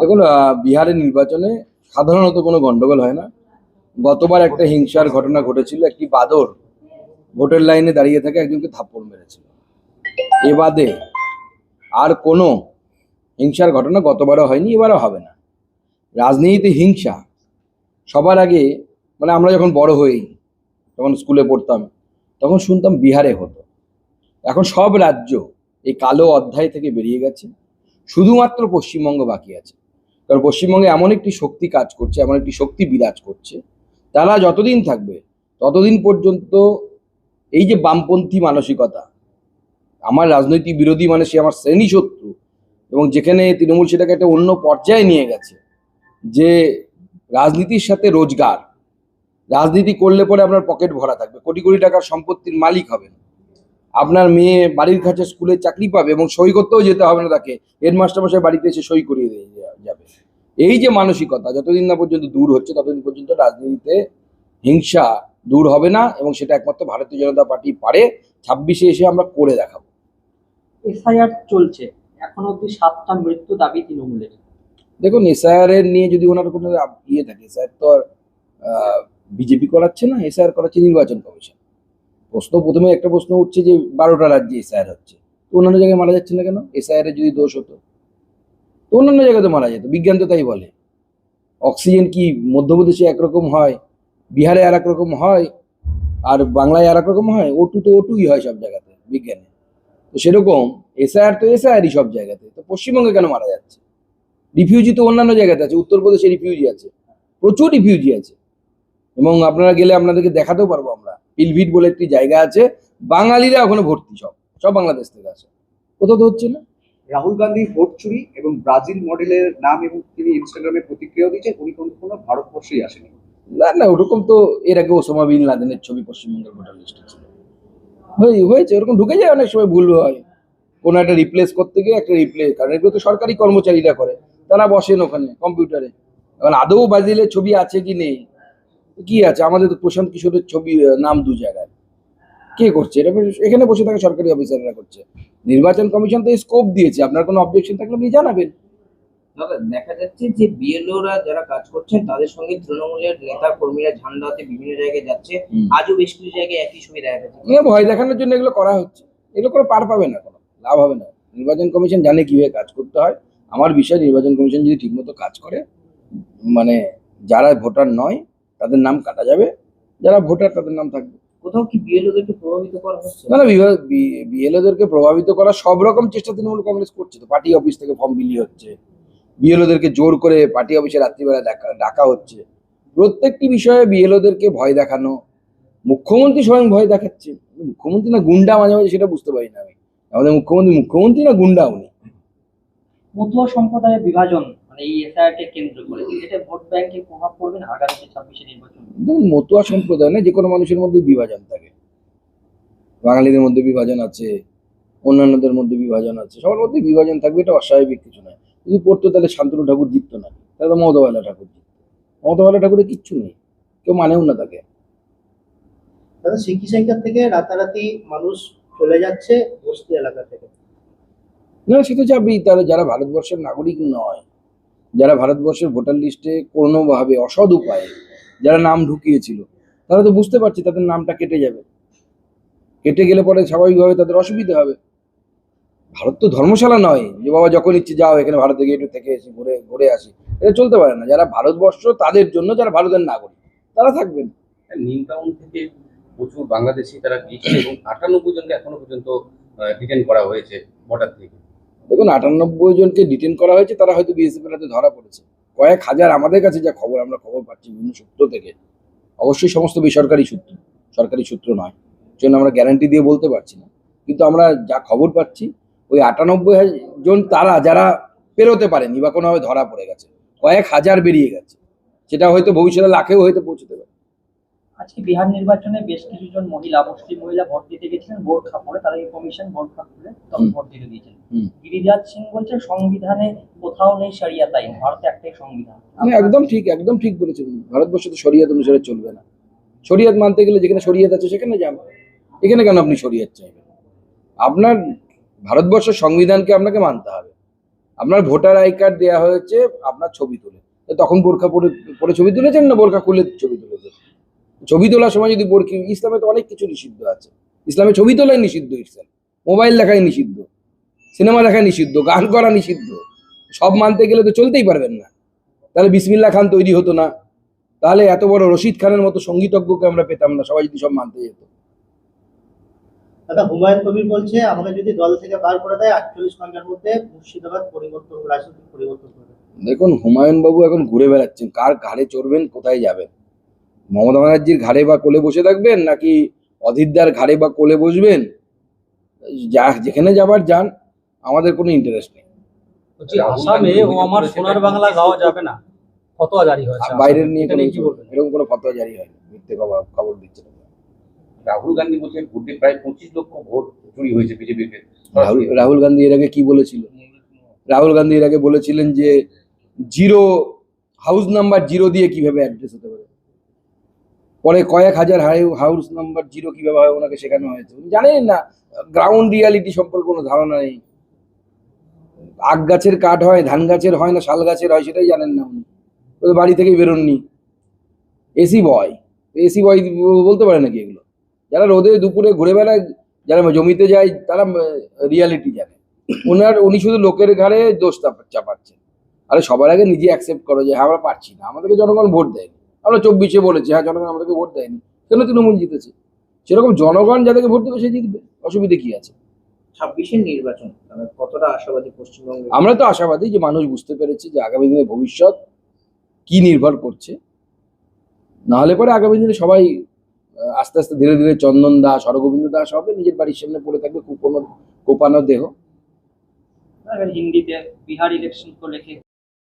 দেখুন বিহারের নির্বাচনে সাধারণত কোনো গন্ডগোল হয় না। গতবার একটা হিংসার ঘটনা ঘটেছিল একটি বাদর ভোটের লাইনে দাঁড়িয়ে থাকে একজনকে থাপ্পড় মেরেছিল। এ বাদে আর কোনো হিংসার ঘটনা গতবারও হয়নি এবারও হবে না। রাজনীতিতে হিংসা সবার আগে মানে আমরা যখন বড় হই যখন স্কুলে পড়তাম তখন শুনতাম বিহারে হতো। এখন সব রাজ্য এই কালো অধ্যায় থেকে বেরিয়ে গেছে। শুধুমাত্র পশ্চিমবঙ্গ বাকি আছে। কারণ পশ্চিমবঙ্গে এমন একটি শক্তি কাজ করছে, এমন একটি শক্তি বিরাজ করছে। তারা যতদিন থাকবে, ততদিন পর্যন্ত এই যে বামপন্থী মানসিকতা, আমার রাজনৈতিক বিরোধী মানে সে আমার শ্রেণি শত্রু এবং যেখানে তৃণমূল সেটাকে একটা অন্য পর্যায়ে নিয়ে গেছে যে রাজনীতির সাথে রোজগার। রাজনীতি করলে পরে আপনার পকেট ভরা থাকবে। কোটি কোটি টাকার সম্পত্তির মালিক হবেন। আপনার মেয়ে বাড়ির কাছে স্কুলে চাকরি পাবে এবং সই করতেও যেতে হবে না তাকে হেডমাস্টার মশাই বাড়িতে এসে সই করিয়ে দিয়ে যাবে। এই যে মানসিকতা যতদিন না পর্যন্ত দূর হচ্ছে ততদিন পর্যন্ত রাজনীতিতে হিংসা দূর হবে না এবং সেটা একমাত্র ভারতীয় জনতা পার্টি পারে। ছাব্বিশে এসে আমরা করে দেখাবো। এসআইআর চলছে। এখন অব্দি সাতটা মৃত্যু দাবি তৃণমূলের। দেখুন এসআইআর এর নিয়ে যদি ওনার কোনো ইয়ে থাকে স্যার তো আর বিজেপি করাচ্ছে না এসআইআর করাচ্ছে নির্বাচন কমিশন। প্রশ্ন, প্রথমে একটা প্রশ্ন উঠছে যে বারোটা রাজ্যে এসআইআর হচ্ছে। তো অন্যান্য জায়গায় মারা যাচ্ছে না কেন? এসআইআর যদি দোষ হতো। তো অন্যান্য জায়গায় তো মারা যেত। বিজ্ঞান তো তাই বলে। অক্সিজেন কি মধ্যপ্রদেশে একরকম হয়? বিহারে আর এক রকম হয়? আর বাংলায় আর রকম হয় ওটু তো ওটুই হয় সব জায়গাতে বিজ্ঞানে। তো সেরকম এসআইআর তো এসআইআরই সব জায়গাতে। তো পশ্চিমবঙ্গে কেন মারা যাচ্ছে? রিফিউজি তো অন্যান্য জায়গাতে আছে। উত্তরপ্রদেশে রিফিউজি আছে। প্রচুর রিফিউজি আছে। এবং আপনারা গেলে আপনাদেরকে দেখাতেও পারব আমরা। পিলভিট বলে একটি জায়গা আছে। বাঙালিরা ওখানে ভর্তি সব সব বাংলাদেশ থেকে আসে। কোথাও তো হচ্ছে না। রাহুল গান্ধী ভোট চুরি এবং ব্রাজিল মডেলের নাম এবং তিনি ইনস্টাগ্রামে প্রতিক্রিয়া দিয়েছেন উনি কিন্তু কোনো ভারতবর্ষেই আসেনি। না না ওরকম তো এর আগে ওসামা বিন লাদেনের ছবি পশ্চিমবঙ্গের ভোটার লিস্টে ছিল। হয়ে- হয়েছে ওরকম ঢুকে যায় অনেক সময় ভুল হয়। কোনো একটা রিপ্লেস করতে গিয়ে একটা রিপ্লেস কারণ এগুলো তো সরকারি কর্মচারীরা করে তারা বসেন ওখানে কম্পিউটারে এখন আদৌ ব্রাজিলের ছবি আছে কি নেই? কি আছে? আমাদের তো প্রশান্ত কিশোরের ছবি নাম দু জায়গায়। কে করছে? এটা এখানে বসে থাকা সরকারি অফিসাররা করছে। নির্বাচন কমিশন তো স্কোপ দিয়েছে আপনার কোনো অবজেকশন থাকলে আপনি জানাবেন। দাদা দেখা যাচ্ছে যে বিএলওরা যারা কাজ করছেন তাদের সঙ্গে তৃণমূলের নেতা কর্মীরা ঝান্ডা হাতে বিভিন্ন জায়গায় যাচ্ছে। আজও বেশ কিছু জায়গায় একই ছবি দেখা যাচ্ছে। ভয় দেখানোর জন্য এগুলো করা হচ্ছে। এগুলো করে পার পাবে না কোনো লাভ হবে না। নির্বাচন কমিশন জানে কীভাবে কাজ করতে হয়। আমার বিষয় নির্বাচন কমিশন যদি ঠিকমতো কাজ করে মানে যারা ভোটার নয় তাদের নাম কাটা যাবে। যারা ভোটার তাদের নাম থাকবে। কোথাও কি বিএলওদেরকে প্রভাবিত করা হচ্ছে? না না বিএলওদেরকে প্রভাবিত করা সব রকম চেষ্টা তৃণমূল কংগ্রেস করছে তো। পার্টি অফিস থেকে ফর্ম বিলি হচ্ছে। বিএলওদেরকে জোর করে পার্টি অফিসে রাত্রিবেলা ডাকা ডাকা হচ্ছে। প্রত্যেকটি বিষয়ে বিএলওদেরকে ভয় দেখানো। মুখ্যমন্ত্রী স্বয়ং ভয় দেখাচ্ছে। মুখ্যমন্ত্রী না গুন্ডা মাঝে মাঝে সেটা বুঝতে পারি না আমি। আমাদের মুখ্যমন্ত্রী মুখ্যমন্ত্রী না গুন্ডা উনি। মতুয়া সম্প্রদায়ের বিভাজন মানে এই এসআইআর কেন্দ্র। করে এটা ভোট ব্যাংকে প্রভাব পড়বে না আগামী ছাব্বিশে নির্বাচন? মতুয়া সম্প্রদায় না যে কোনো মানুষের মধ্যে বিভাজন থাকে। বাঙালিদের মধ্যে বিভাজন আছে অন্যান্যদের মধ্যে বিভাজন আছে সবার মধ্যে বিভাজন থাকবে এটা অস্বাভাবিক কিছু নয়। যদি পড়তো তাহলে শান্তনু ঠাকুর জিততো না তাহলে তো মমতাবালা ঠাকুর জিততো। মমতা ঠাকুরের কিচ্ছু নেই কেউ মানেও না তাকে। দাদা সিকি সেন্টার থেকে রাতারাতি মানুষ চলে যাচ্ছে বস্তি এলাকা থেকে। না সে তো যাবেই তারা যারা ভারতবর্ষের নাগরিক নয় যারা ভারতবর্ষের ভোটার লিস্টে কোনোভাবে অসৎ উপায়ে যারা নাম ঢুকিয়েছিল, তারা তো বুঝতে পারছে তাদের নামটা কেটে যাবে। কেটে গেলে পরে স্বাভাবিকভাবে তাদের অসুবিধা হবে। ভারত তো ধর্মশালা নয় যে বাবা যখন ইচ্ছে যাও এখানে ভারতে গিয়ে একটু থেকে এসে ঘুরে ঘুরে আসি। এটা চলতে পারে না। যারা ভারতবর্ষ তাদের জন্য যারা ভারতের নাগরিক, তারা থাকবেন। টাউন থেকে প্রচুর বাংলাদেশি তারা গিয়েছে এবং আটানব্বই জনকে এখনও পর্যন্ত ডিটেন করা হয়েছে বর্ডার থেকে। দেখুন, আটানব্বই জনকে ডিটেন করা হয়েছে, তারা হয়তো বিএসএফ এর হাতে ধরা পড়েছে। কয়েক হাজার আমাদের কাছে যা খবর, আমরা খবর পাচ্ছি বিভিন্ন সূত্র থেকে। অবশ্যই সমস্ত বেসরকারি সূত্র, সরকারি সূত্র নয় জন্য আমরা গ্যারান্টি দিয়ে বলতে পারছি না। কিন্তু আমরা যা খবর পাচ্ছি, ওই আটানব্বই জন তারা যারা পেরোতে পারেনি বা কোনোভাবে ধরা পড়ে গেছে, কয়েক হাজার বেরিয়ে গেছে। সেটা হয়তো ভবিষ্যতে লাখেও হয়তো পৌঁছতে পারে। আজকে বিহার নির্বাচনে বেশ কিছু জন মহিলা মুসলিম মহিলা ভোট দিতে গেছিলেন ভোট পরে তারা এই কমিশন ভোট খুলে তখন ভোট দিতে দিয়েছেন গিরিরাজ সিং বলছেন সংবিধানে কোথাও নেই সারিয়াত আইন ভারতে একটাই সংবিধান। আপনি একদম ঠিক একদম ঠিক বলেছেন ভারতবর্ষে তো শরিয়াত অনুসারে চলবে না। শরিয়াত মানতে গেলে যেখানে শরিয়াত আছে সেখানে যান। এখানে কেন আপনি শরিয়াত চাইবেন? আপনার ভারতবর্ষের সংবিধানকে আপনাকে মানতে হবে। আপনার ভোটার আই কার্ড দেওয়া হয়েছে আপনার ছবি তুলে। তখন বোরখা পরে পরে ছবি তুলেছেন না বোরখা খুলে ছবি তুলেছেন? ছবি তোলার সময় যদি বোরখি ইসলামে তো অনেক কিছু নিষিদ্ধ আছে। ইসলামে ছবি তোলাই নিষিদ্ধ ইসলাম। মোবাইল দেখাই নিষিদ্ধ। সিনেমা দেখা নিষিদ্ধ গান করা নিষিদ্ধ। সব মানতে গেলে তো চলতেই পারবেন না। তাহলে বিসমিল্লা খান তৈরি হতো না। তাহলে এত বড় রশিদ খানের মতো সঙ্গীতজ্ঞকে আমরা পেতাম না সবাই যদি সব মানতে যেত। দাদা হুমায়ুন কবির বলছে আমাকে যদি দল থেকে বার করে দেয় আটচল্লিশ ঘণ্টার মধ্যে মুর্শিদাবাদ পরিবর্তন রাজনৈতিক পরিবর্তন করবে দেখুন হুমায়ুন বাবু এখন ঘুরে বেড়াচ্ছেন। কার ঘাড়ে চড়বেন কোথায় যাবেন? মমতা ব্যানার্জির ঘাড়ে বা কোলে বসে থাকবেন নাকি অধীরদার ঘাড়ে বা কোলে বসবেন? যা যেখানে যাবার যান আমাদের কোনো ইন্টারেস্ট নেই। বলছি আসামে ও আমার সোনার বাংলা গাওয়া যাবে না। ফতোয়া জারি বাইরের নিয়ে কোনো কি বলবেন? এরকম কোনো ফতোয়া জারি হয়নি। মিথ্যে খবর খবর দিচ্ছে রাহুল গান্ধী বলছেন ভোটে প্রায় পঁচিশ লক্ষ ভোট চুরি হয়েছে বিজেপির রাহুল রাহুল গান্ধী এর আগে কি বলেছিল? রাহুল গান্ধী এর আগে বলেছিলেন যে জিরো হাউস নাম্বার জিরো দিয়ে কীভাবে অ্যাড্রেস হতে পারে? পরে কয়েক হাজার হাউস নাম্বার জিরো কীভাবে হয় ওনাকে শেখানো হয়েছে? উনি জানেন না গ্রাউন্ড রিয়ালিটি সম্পর্কে কোনো ধারণা নেই। আখ গাছের কাঠ হয়, ধান গাছের হয় না, শাল গাছের হয়, সেটাই জানেন না উনি। ওদের বাড়ি থেকেই বেরোননি। এসি বয়। এসি বয় বলতে পারে নাকি এগুলো? যারা রোদে দুপুরে ঘুরে বেড়ায়, যারা জমিতে যায়, তারা রিয়ালিটি জানে। ওনার, উনি শুধু লোকের ঘাড়ে দোষ চাপা- চাপাচ্ছেন। আরে সবার আগে নিজে অ্যাকসেপ্ট করো যে হ্যাঁ আমরা পারছি না। আমাদেরকে জনগণ ভোট দেয়নি। আমরা চব্বিশে বলেছি হ্যাঁ জনগণ আমাদেরকে ভোট দেয়নি। কেন তৃণমূল জিতেছে? সেরকম জনগণ যাদেরকে ভোট দেবে সে জিতবে। অসুবিধে কি আছে? ছাব্বিশের নির্বাচন মানে কতটা আশাবাদী পশ্চিমবঙ্গে আমরা তো আশাবাদী যে মানুষ বুঝতে পেরেছে যে আগামী দিনে ভবিষ্যৎ কি নির্ভর করছে। নাহলে পরে আগামী দিনে সবাই আস্তে আস্তে ধীরে ধীরে চন্দন দাস হরগোবিন্দ দাস হবে নিজের বাড়ির সামনে পড়ে থাকবে কোপানো কোপানো দেহ। হিন্দিতে বিহার ইলেকশন কো লেখে